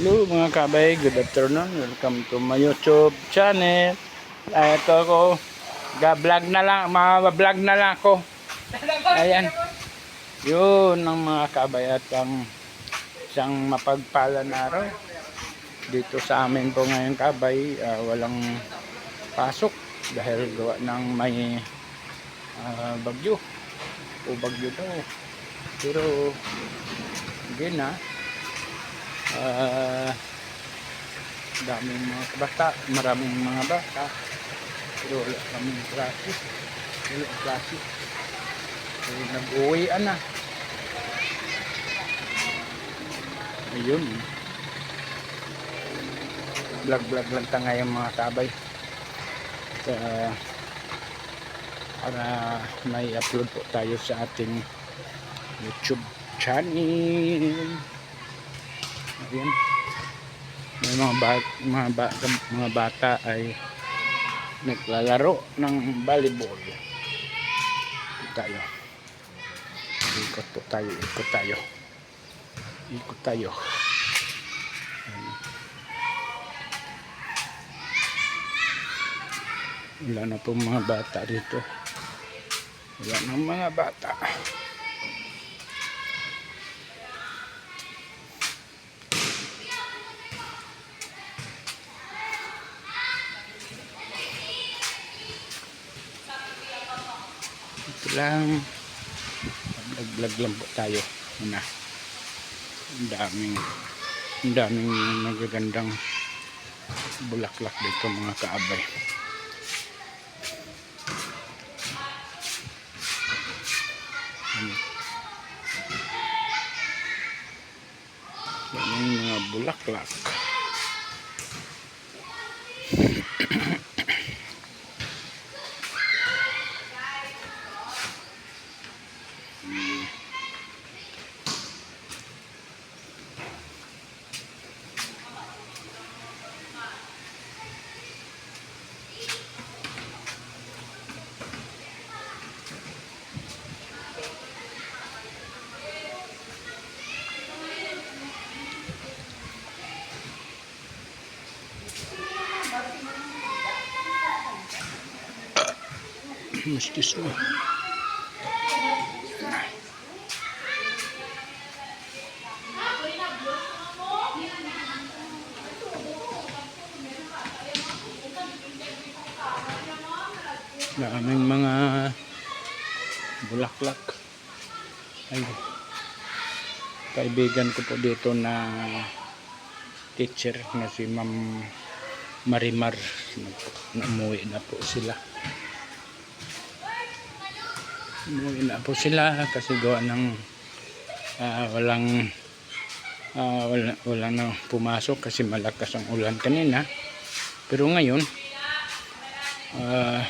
Hello mga kabay, good afternoon. Welcome to my YouTube channel. Ah, ito ako, ga-vlog na lang, mga vlog na lang ako. Ayan. Yun ang mga kabay at ang isang mapagpala na araw. Dito sa amin po ngayon kabay, ah, walang pasok dahil gawa ng may ah, bagyo. O bagyo daw. Pero, hindi na. Ah, daming mga bata, maraming mga bata. Pero wala kaming klase. Wala klase. So, nag-uwian na. Ayun. Vlog-vlog lang ta ngayon mga kabay. Sa, para may upload po tayo sa ating YouTube channel. Ayan. May mga, ba- mga, ba- mga bata ay naglalaro ng volleyball. Tayo. Ikot po tayo. Ikot tayo. Ikot tayo. Ayan. Wala na pong mga bata dito. Wala na mga bata. Lang. Vlog-vlog lang po tayo. Muna. Ang daming ang daming magagandang bulaklak dito mga kaabay. Yung mga bulaklak. Excuse me. Daming mga bulaklak. Ay, kaibigan ko po dito na teacher na si Ma'am Marimar. Na, umuwi na po sila. Umuwi na po sila kasi gawa ng ah, walang ah, wala, wala na pumasok kasi malakas ang ulan kanina. Pero ngayon, ah,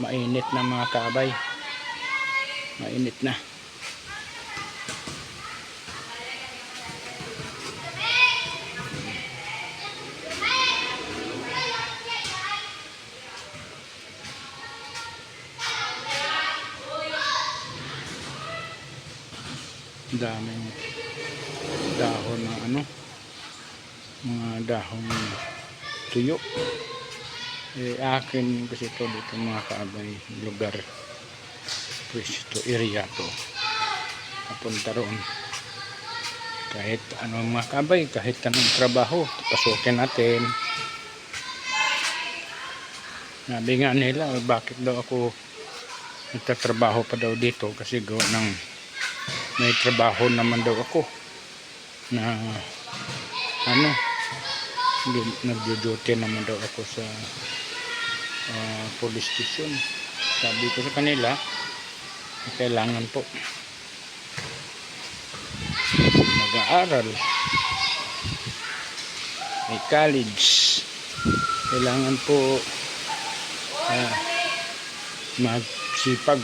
mainit na mga kabay. Mainit na. Daming dahon ng ano mga dahon tuyo. Eh akin kasi ito dito mga kaabay lugar pwesto area to. Papunta roon. Kahit ano mga kaabay kahit anong trabaho pasukin natin. Sabi nga nila bakit daw ako nagtatrabaho pa daw dito kasi gawa ng may trabaho naman daw ako. Na ano nagjo-duty naman daw ako sa ah, police station. Sabi ko sa kanila kailangan po mag-aaral. May college. Kailangan po ah, magsipag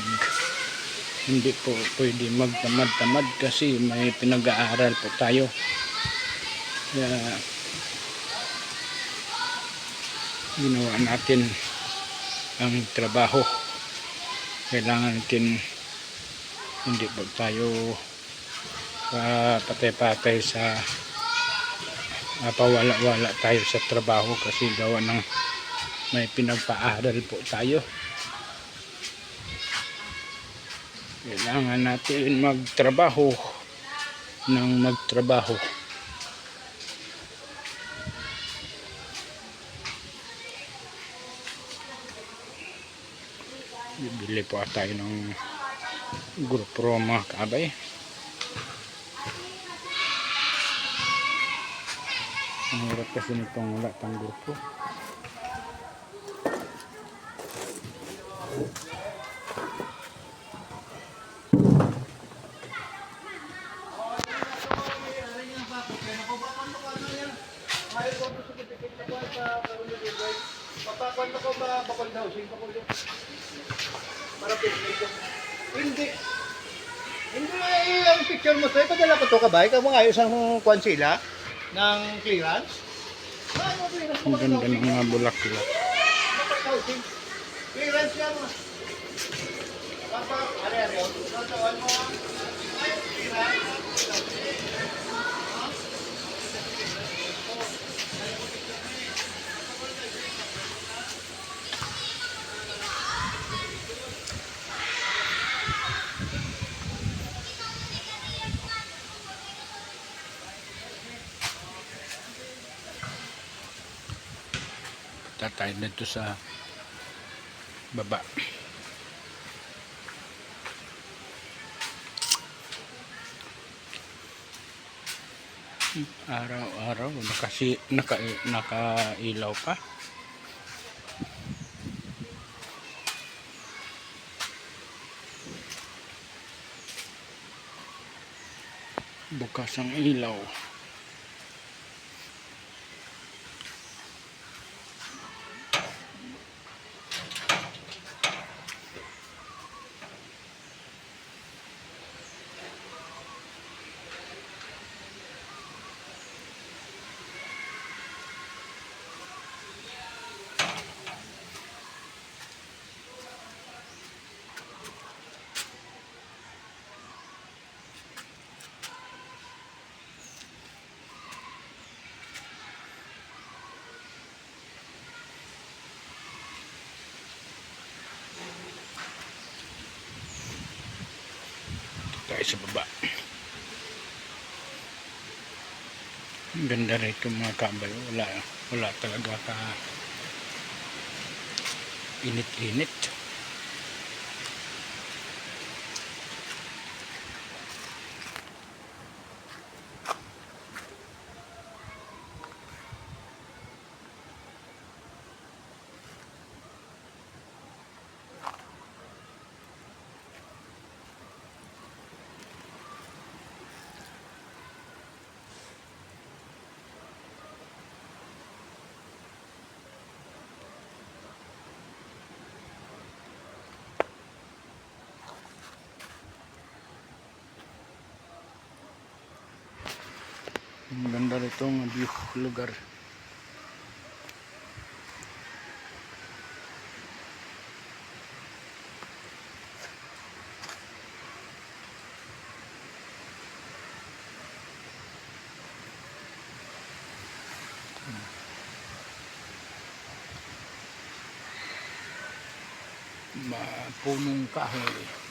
hindi po pwede magtamad-tamad kasi may pinag-aaral po tayo. Kaya ginawa natin ang trabaho. Kailangan natin hindi po tayo patay-patay sa ah, pawala-wala tayo sa trabaho kasi gawa ng may pinagpaaral po tayo. Kailangan natin magtrabaho ng magtrabaho. Bibili po tayo ng grupo mga kabay. Ang hirap kasi nitong wala pang grupo. Ipadala ko to kabay, kamo nga ayos ang kuan sila ng clearance. Ano clearance Ang ganda ng mga bulaklak. Clearance yan mo. Papa, are are yun. Tatawan mo. Ay, clearance. Tatay dito sa baba. Araw-araw nakasi naka nakailaw pa. Bukas ang ilaw. Tayo sa baba. Ang ganda rito mga kabay. Wala, wala talaga ka init-init. Ang mga view lugar. Punong kahoy.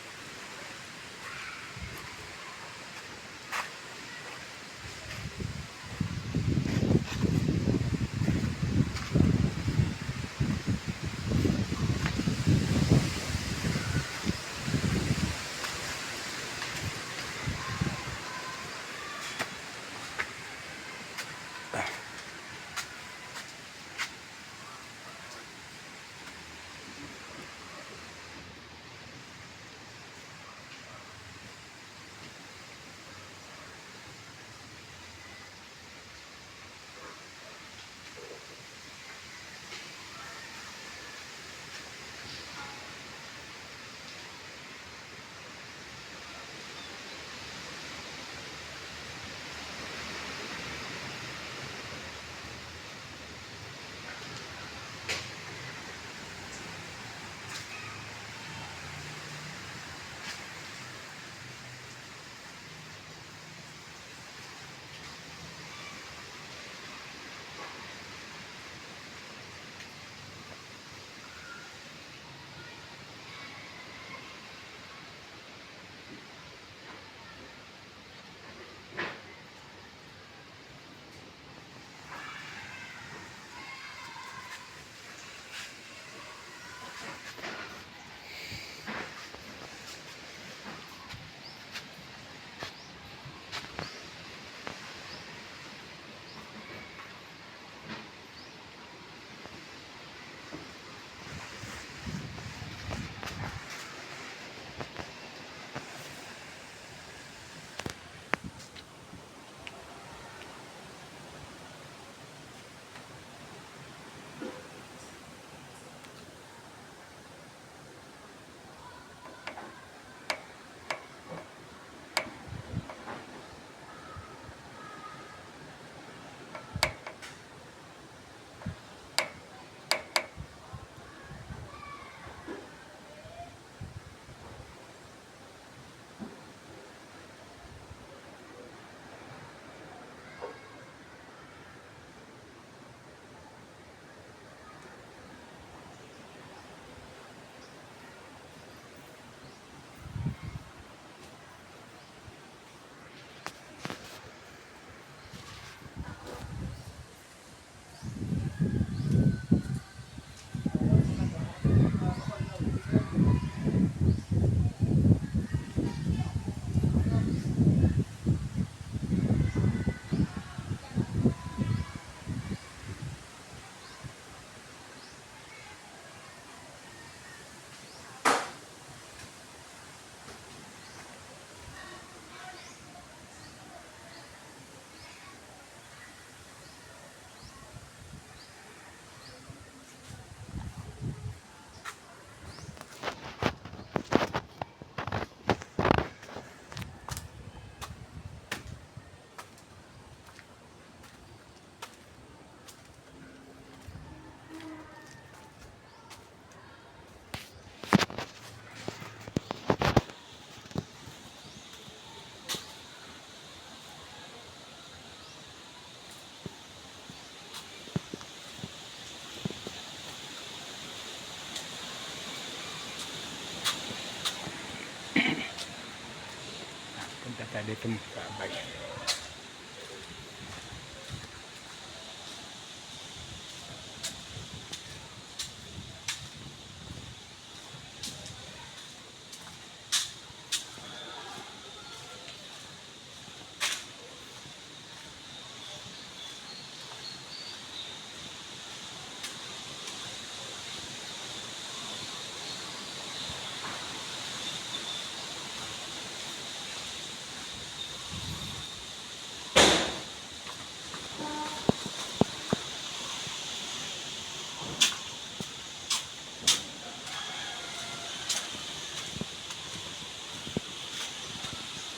Dito mga kabay.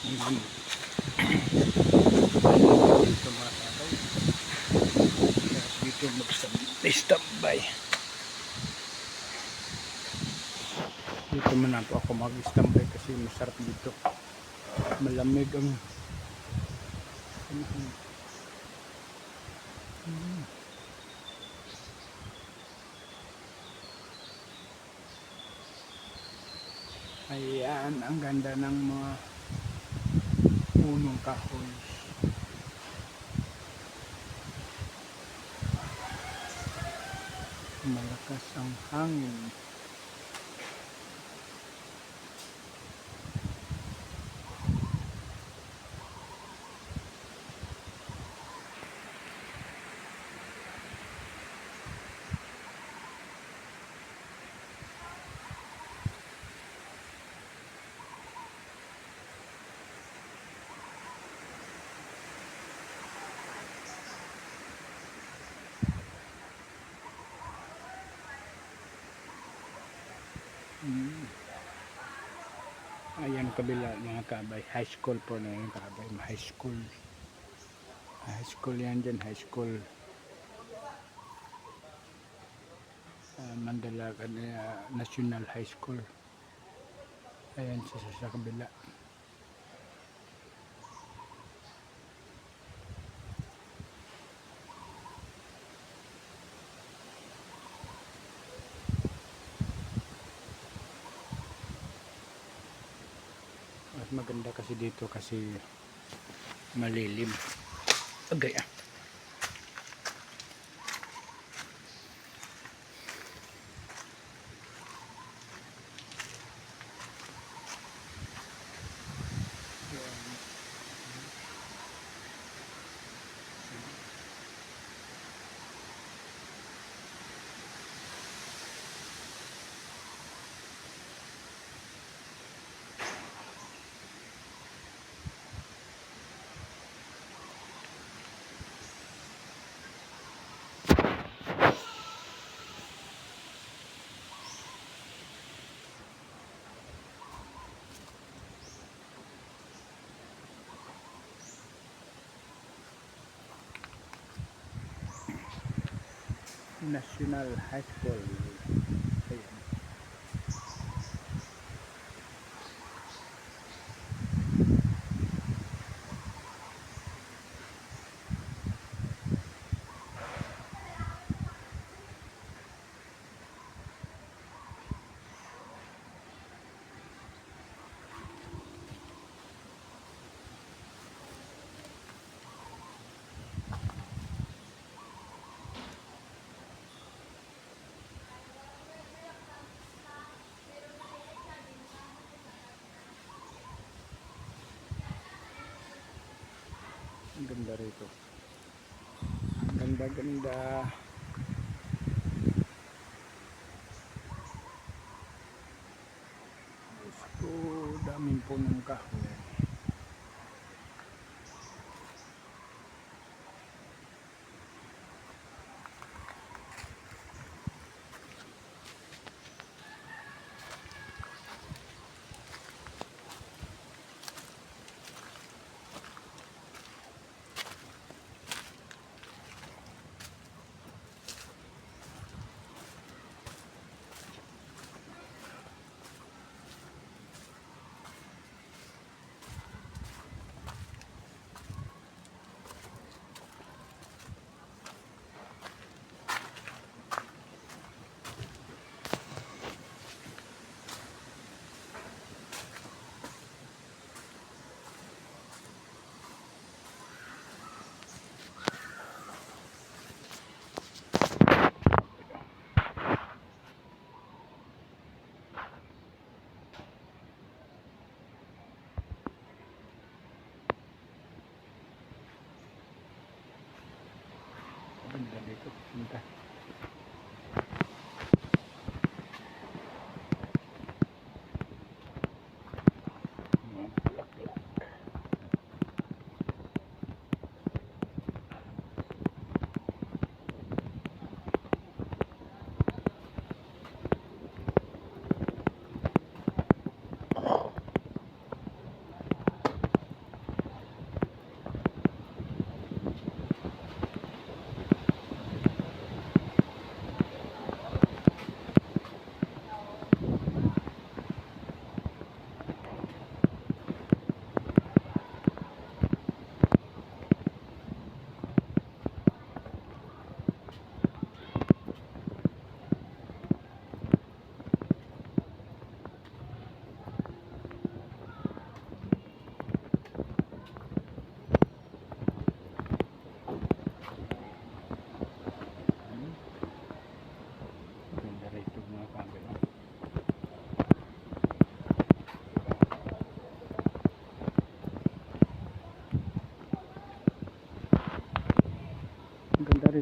Ayan. Dito mga kabay. Kaya Dito mag-standby. Muna po ako mag-standby kasi masarap dito. Malamig ang Hmm. Ayan, ang ganda ng mga punong kahoy. Malakas ang hangin. Ayan kabila mga kabay. High school po na yung kabay. High school. High school yan dyan. High school. Uh, Mandalaga uh, National High School. Ayan sa, sa kabila. Kasi dito kasi malilim. Agay ah. National High School. Ayan. Ang ganda rito. Ganda ganda.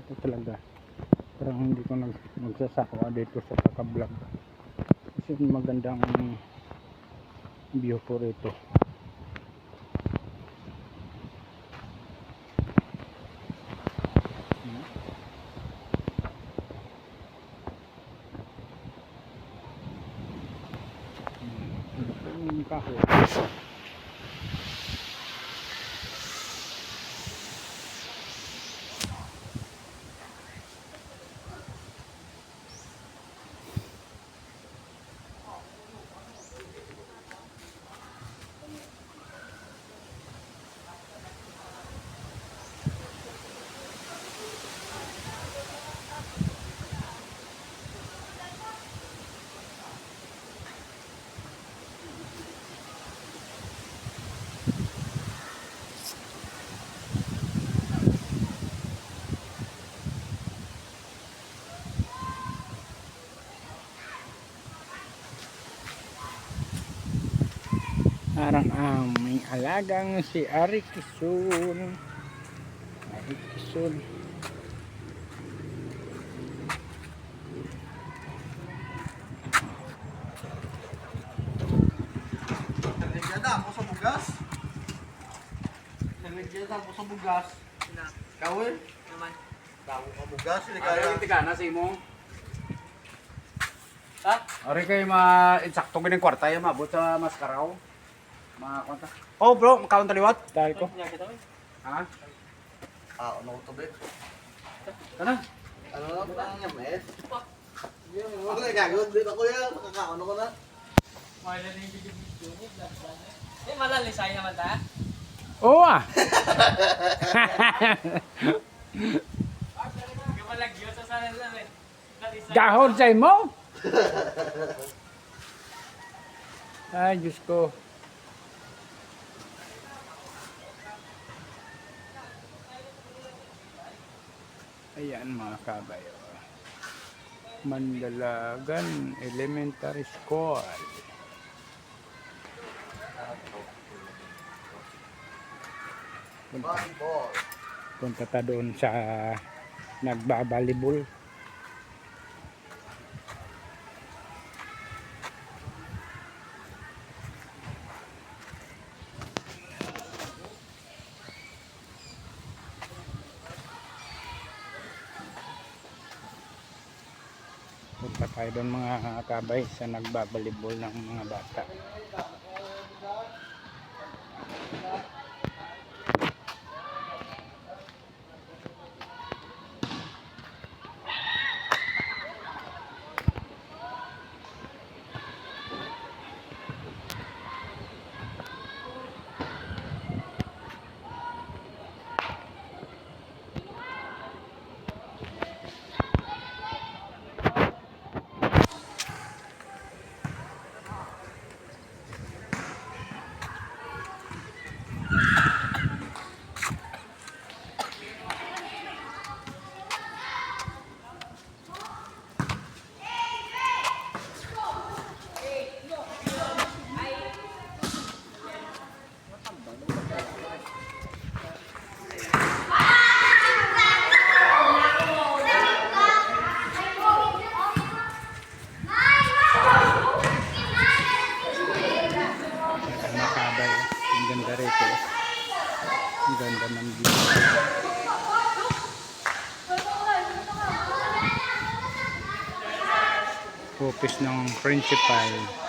Rito talaga. Parang hindi ko nag magsasakwa dito sa kaka-vlog. Kasi magandang view po rito. Hmm. Kahoy. Parang aming alagang si Ari Kisun. Ari Kisun. Nagigyan ako sa bugas. Nagigyan ako sa bugas. Kawin? Naman. Damo ka bugas. Kaya. yung tigana sa imo. Ha? Ari kay ma insakto gini kwarta ya mabot sa maskaraw. Mga kwanta. Oh bro, makawon taliwat. Dahil ko. Ha? Ah, ano to be? Kana? Ano na ba ang yamet? Ano na gagawin din ako yan? Makakaano ko na? Eh malalisay naman ta. Oo ah. Gahon sa mo. Ay, Diyos ko. Ayan mga kabayo. Mandalagan Elementary School. Punta, punta ta doon sa nagbabalibol. Doon mga kabay sa nagbabalibol ng mga bata. Ng principal.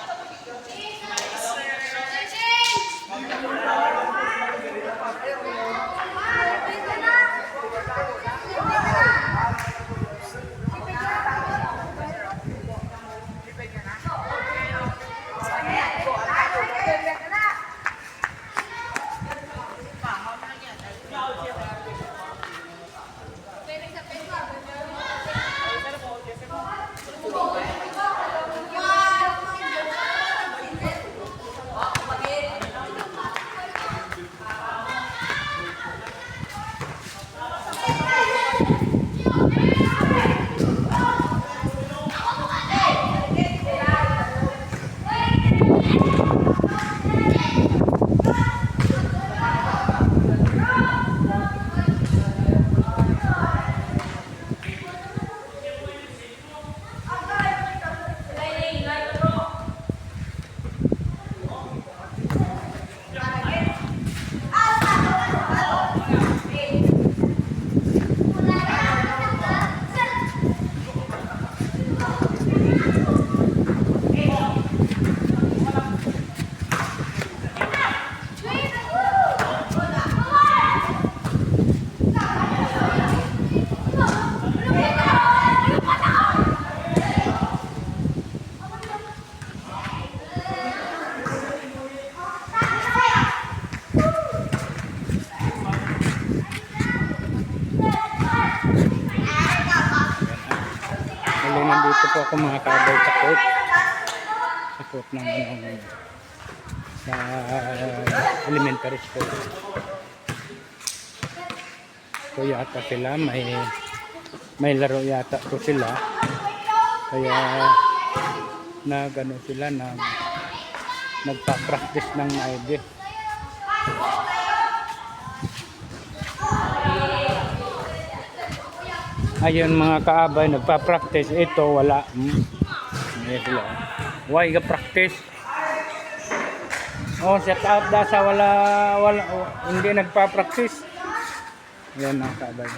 Muli nandito po ako mga kabay sa court. Sa court ng ano, sa elementary school. So yata sila may may laro yata to sila. Kaya nagano sila nag nagpa-practice ng ID. Ayun mga kaabay, nagpa-practice. Ito, wala. Hmm. Why ka practice? Oh, set out da sa wala, wala, oh, hindi nagpa-practice. Ayan mga kaabay.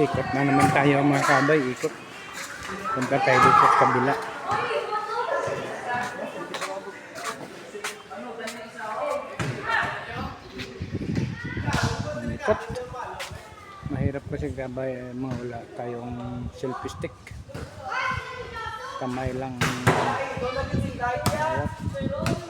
Ikot na naman tayo mga kabay, ikot. Punta tayo dito sa kabila. Ikot. Mahirap kasi kabay, eh, mga tayong selfie stick. Kamay lang. hawak.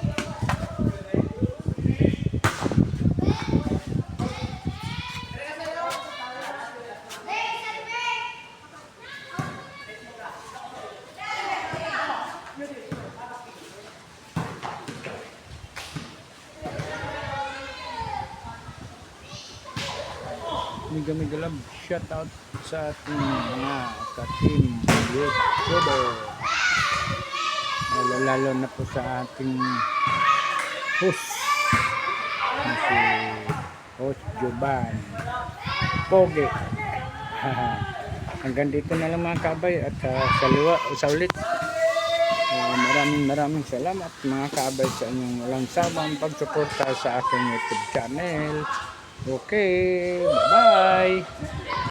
Love shout out sa ating mga ka-team YouTuber. Lalo lalo na po sa ating host na si host Joban Pogi hanggang dito na lang mga kabay at uh, sa liwa sa ulit. Uh, maraming maraming salamat mga kaabay sa inyong walang sabang pagsuporta sa aking YouTube channel. Okay, bye-bye!